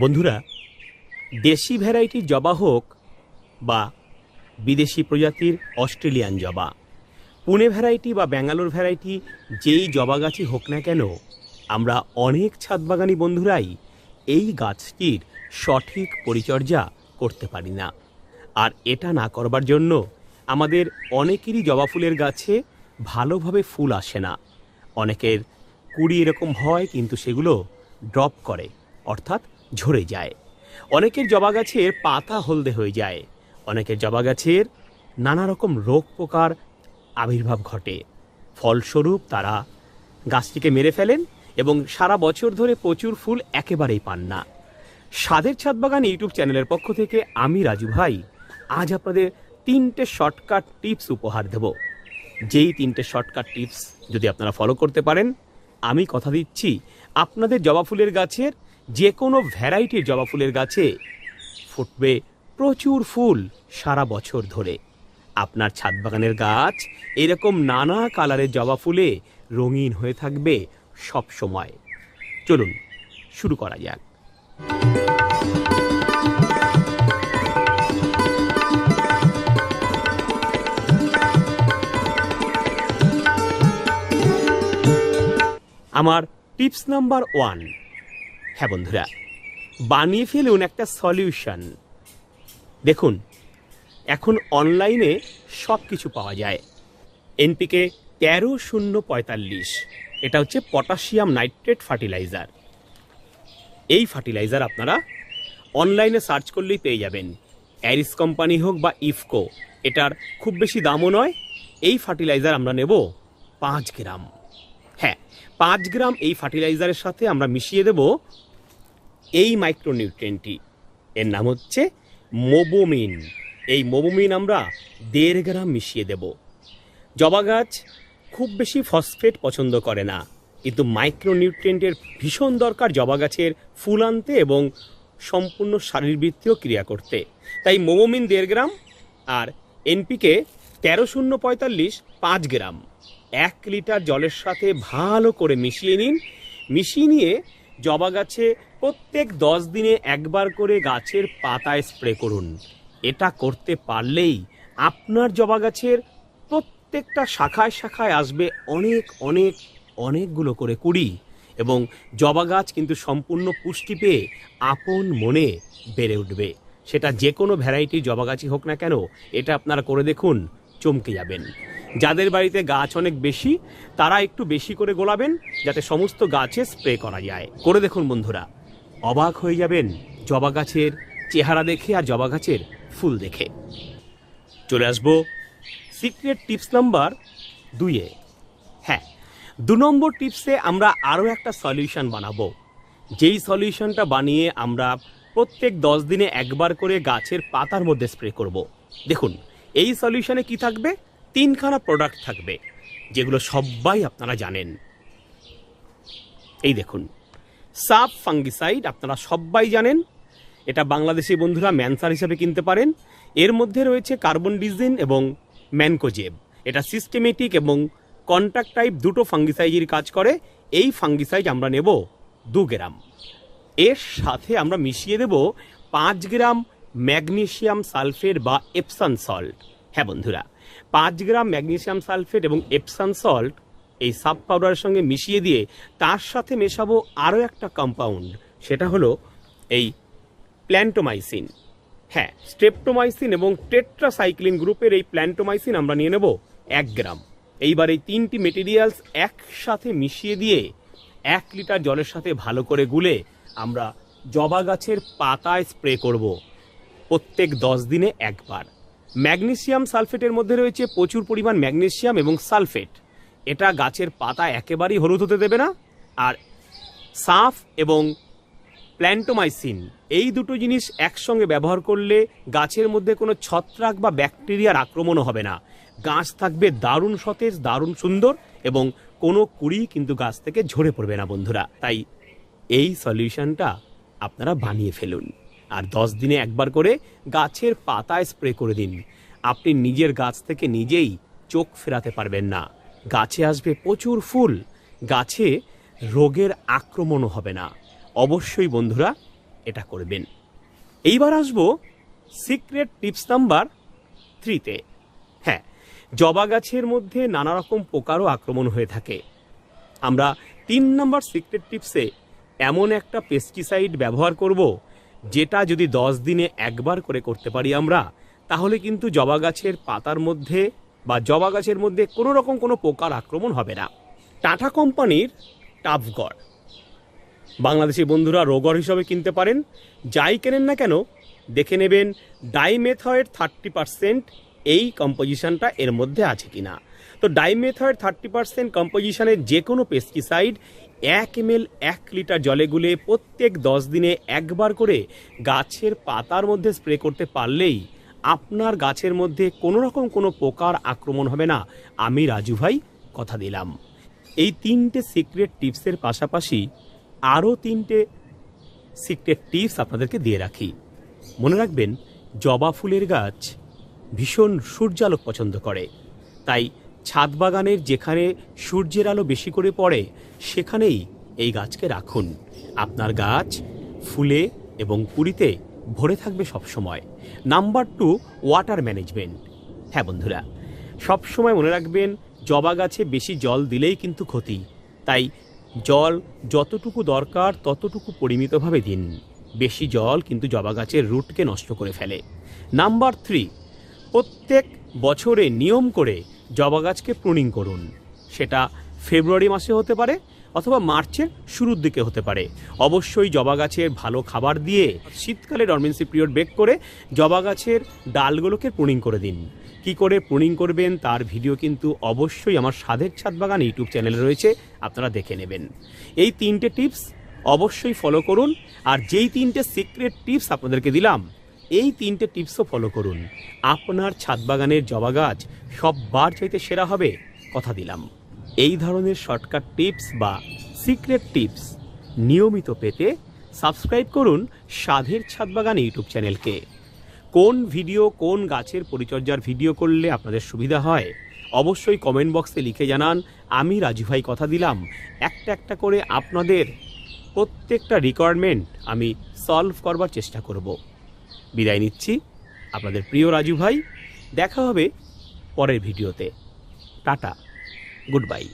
বন্ধুরা, দেশি ভ্যারাইটির জবা হোক বা বিদেশি প্রজাতির অস্ট্রেলিয়ান জবা, পুনে ভ্যারাইটি বা ব্যাঙ্গালোর ভ্যারাইটি যেই জবা গাছই হোক না কেন, আমরা অনেক ছাদবাগানি বন্ধুরাই এই গাছটির সঠিক পরিচর্যা করতে পারি না। আর এটা না করবার জন্য আমাদের অনেকেরই জবা ফুলের গাছে ভালোভাবে ফুল আসে না। অনেকের কুড়ি এরকম হয় কিন্তু সেগুলো ড্রপ করে, অর্থাৎ ঝরে যায়। অনেকের জবা গাছের পাতা হলদে হয়ে যায়। অনেকের জবা গাছের নানা রকম রোগ পোকার আবির্ভাব ঘটে। ফলস্বরূপ তারা গাছটিকে মেরে ফেলেন এবং সারা বছর ধরে প্রচুর ফুল একেবারেই পান না। স্বাদের ছাদ বাগান ইউটিউব চ্যানেলের পক্ষ থেকে আমি রাজু ভাই, আজ আপনাদের তিনটে শর্টকাট টিপস উপহার দেব। যেই তিনটে শর্টকাট টিপস যদি আপনারা ফলো করতে পারেন, আমি কথা দিচ্ছি আপনাদের জবা ফুলের গাছের যে কোনো ভ্যারাইটির জবা ফুলের গাছে ফুটবে প্রচুর ফুল সারা বছর ধরে। আপনার ছাদ বাগানের গাছ এরকম নানা কালারের জবা ফুলে রঙিন হয়ে থাকবে সব সময়। চলুন, শুরু করা যাক। আমার টিপস নাম্বার ওয়ান হ্যাঁ বন্ধুরা, বানিয়ে ফেলুন একটা সলিউশন দেখুন, এখন অনলাইনে সব কিছু পাওয়া যায়। এনপিকে তেরো শূন্য পঁয়তাল্লিশ, এটা হচ্ছে পটাশিয়াম নাইট্রেট ফার্টিলাইজার এই ফার্টিলাইজার আপনারা অনলাইনে সার্চ করলেই পেয়ে যাবেন। অ্যারিস কোম্পানি হোক বা ইফকো এটার খুব বেশি দামও নয়, এই ফার্টিলাইজার আমরা নেব পাঁচ গ্রাম। হ্যাঁ পাঁচ গ্রাম এই ফার্টিলাইজারের সাথে আমরা মিশিয়ে দেব এই মাইক্রোনিউট্রিয়েন্টটি। এর নাম হচ্ছে মোবোমিন। এই মোবোমিন আমরা দেড় গ্রাম মিশিয়ে দেব। জবা গাছ খুব বেশি ফসফেট পছন্দ করে না, কিন্তু মাইক্রোনিউট্রিয়েন্টের ভীষণ দরকার জবা গাছের ফুল আনতে এবং সম্পূর্ণ শারীরবৃত্তীয় ক্রিয়া করতে। তাই মোমোমিন দেড় গ্রাম আর এনপিকে তেরো শূন্য পঁয়তাল্লিশ পাঁচ গ্রাম। এক লিটার জলের সাথে ভালো করে মিশিয়ে নিন। মিশিয়ে নিয়ে জবা গাছে প্রত্যেক দশ দিনে একবার করে গাছের পাতায় স্প্রে করুন। এটা করতে পারলেই আপনার জবা গাছের প্রত্যেকটা শাখায় শাখায় আসবে অনেক অনেক, অনেকগুলো করে কুড়ি এবং জবা গাছ কিন্তু সম্পূর্ণ পুষ্টি পেয়ে আপন মনে বেড়ে উঠবে। সেটা যে কোনো ভ্যারাইটি জবা গাছই হোক না কেন, এটা আপনারা করে দেখুন। চমকে যাবেন। যাদের বাড়িতে গাছ অনেক বেশি, তারা একটু বেশি করে গোলাবেন যাতে সমস্ত গাছে স্প্রে করা যায়। করে দেখুন বন্ধুরা, অবাক হয়ে যাবেন জবা গাছের চেহারা দেখে আর জবা গাছের ফুল দেখে। চলে আসব সিক্রেট টিপস নাম্বার দুইয়ে। হ্যাঁ দু নম্বর টিপসে আমরা আরও একটা সলিউশন বানাবো। যেই সলিউশনটা বানিয়ে আমরা প্রত্যেক দশ দিনে একবার করে গাছের পাতার মধ্যে স্প্রে করব। দেখুন এই সলিউশনে কি থাকবে? তিনখানা প্রোডাক্ট থাকবে, যেগুলো সবাই আপনারা জানেন। এই দেখুন, সাব ফাঙ্গিসাইড আপনারা সবাই জানেন। এটা বাংলাদেশি বন্ধুরা ম্যানসার হিসেবে কিনতে পারেন। এর মধ্যে রয়েছে কার্বন ডিজিন এবং ম্যানকোজেব এটা সিস্টেমেটিক এবং কন্ট্যাক্ট টাইপ দুটো ফাঙ্গিসাইজের কাজ করে। এই ফাঙ্গিসাইজ আমরা নেব দু গ্রাম। এর সাথে আমরা মিশিয়ে দেব পাঁচ গ্রাম ম্যাগনেসিয়াম সালফেট বা এপসান সল্ট। হ্যাঁ বন্ধুরা, পাঁচ গ্রাম ম্যাগনেসিয়াম সালফেট এবং এপসান সল্ট এই সাব পাউডারের সঙ্গে মিশিয়ে দিয়ে তার সাথে মেশাবো আরও একটা কম্পাউন্ড, সেটা হলো এই প্ল্যান্টোমাইসিন। হ্যাঁ স্ট্রেপ্টোমাইসিন এবং টেট্রাসাইক্লিন গ্রুপের এই প্ল্যান্টোমাইসিন আমরা নিয়ে নেব এক গ্রাম। এইবার এই তিনটি মেটেরিয়ালস একসাথে মিশিয়ে দিয়ে এক লিটার জলের সাথে ভালো করে গুলে আমরা জবা গাছের পাতায় স্প্রে করব। প্রত্যেক দশ দিনে একবার। ম্যাগনেসিয়াম সালফেটের মধ্যে রয়েছে প্রচুর পরিমাণ ম্যাগনেসিয়াম এবং সালফেট। এটা গাছের পাতা একেবারেই হলুদ হতে দেবে না। আর সাফ এবং প্ল্যান্টোমাইসিন, এই দুটো জিনিস একসঙ্গে ব্যবহার করলে গাছের মধ্যে কোনো ছত্রাক বা ব্যাকটেরিয়ার আক্রমণও হবে না। গাছ থাকবে দারুণ সতেজ, দারুণ সুন্দর এবং কোনো কুড়ি কিন্তু গাছ থেকে ঝরে পড়বে না বন্ধুরা। তাই এই সলিউশনটা আপনারা বানিয়ে ফেলুন। আর দশ দিনে একবার করে গাছের পাতায় স্প্রে করে দিন। আপনি নিজের গাছ থেকে নিজেই চোখ ফেরাতে পারবেন না। গাছে আসবে প্রচুর ফুল। গাছে রোগের আক্রমণও হবে না। অবশ্যই বন্ধুরা এটা করবেন। এইবার আসব সিক্রেট টিপস নাম্বার থ্রিতে। হ্যাঁ জবা গাছের মধ্যে নানা রকম পোকারও আক্রমণ হয়ে থাকে। আমরা তিন নম্বর সিক্রেট টিপসে এমন একটা পেস্টিসাইড ব্যবহার করব যেটা যদি দশ দিনে একবার করে করতে পারি আমরা, তাহলে কিন্তু জবা গাছের পাতার মধ্যে বা জবা গাছের মধ্যে কোনো রকম কোনো পোকার আক্রমণ হবে না। টাটা কোম্পানির টাফগড়। বাংলাদেশি বন্ধুরা রোগর হিসাবে কিনতে পারেন। যাই কেনেন না কেন, দেখে নেবেন ডাইমেথয়েড থার্টি পার্সেন্ট এই কম্পোজিশনটা এর মধ্যে আছে কিনা। তো ডাইমেথয়েড থার্টি পার্সেন্ট কম্পোজিশনের যে কোনো পেস্টিসাইড এক এম এক লিটার জলে গুলে প্রত্যেক দশ দিনে একবার করে গাছের পাতার মধ্যে স্প্রে করতে পারলেই আপনার গাছের মধ্যে কোনো রকম কোনো পোকার আক্রমণ হবে না। আমি রাজু ভাই, কথা দিলাম। এই তিনটে সিক্রেট টিপসের পাশাপাশি আরও তিনটে সিক্রেট টিপস আপনাদেরকে দিয়ে রাখি। মনে রাখবেন, জবা ফুলের গাছ ভীষণ সূর্যালোক পছন্দ করে। তাই ছাদ বাগানের যেখানে সূর্যের আলো বেশি করে পড়ে, সেখানেই এই গাছকে রাখুন। আপনার গাছ ফুলে এবং কুড়িতে ভরে থাকবে সবসময়। Number two, water management. হ্যাঁ বন্ধুরা, সবসময় মনে রাখবেন, জবা গাছে বেশি জল দিলেই কিন্তু ক্ষতি। তাই জল যতটুকু দরকার, ততটুকু পরিমিতভাবে দিন। বেশি জল কিন্তু জবা গাছের রুটকে নষ্ট করে ফেলে। নাম্বার থ্রি, প্রত্যেক বছরে নিয়ম করে জবা গাছকে প্রুনিং করুন। সেটা ফেব্রুয়ারি মাসে হতে পারে অথবা মার্চের শুরুর দিকে হতে পারে। অবশ্যই জবা গাছের ভালো খাবার দিয়ে শীতকালে ডরমেন্সি পিরিয়ড ব্রেক করে জবা গাছের ডালগুলোকে প্রুনিং করে দিন। কি করে প্রুনিং করবেন তার ভিডিও কিন্তু অবশ্যই আমার সাধের ছাদ বাগান ইউটিউব চ্যানেলে রয়েছে, আপনারা দেখে নেবেন। এই তিনটে টিপস অবশ্যই ফলো করুন, আর যেই তিনটে সিক্রেট টিপস আপনাদেরকে দিলাম এই তিনটে টিপসও ফলো করুন। আপনার ছাদ বাগানের জবা গাছ সববার চাইতে সেরা হবে, কথা দিলাম। এই ধরনের শর্টকাট টিপস বা সিক্রেট টিপস নিয়মিত পেতে সাবস্ক্রাইব করুন সাধের ছাদ বাগান ইউটিউব চ্যানেলকে। কোন ভিডিও, কোন গাছের পরিচর্যার ভিডিও করলে আপনাদের সুবিধা হয়, অবশ্যই কমেন্ট বক্সে লিখে জানান, আমি রাজু ভাই কথা দিলাম। একটা একটা করে আপনাদের প্রত্যেকটা রিকোয়ারমেন্ট আমি সলভ করবার চেষ্টা করব। বিদায় নিচ্ছি। আপনাদের প্রিয় রাজু ভাই দেখা হবে পরের ভিডিওতে। টাটা গুড বাই।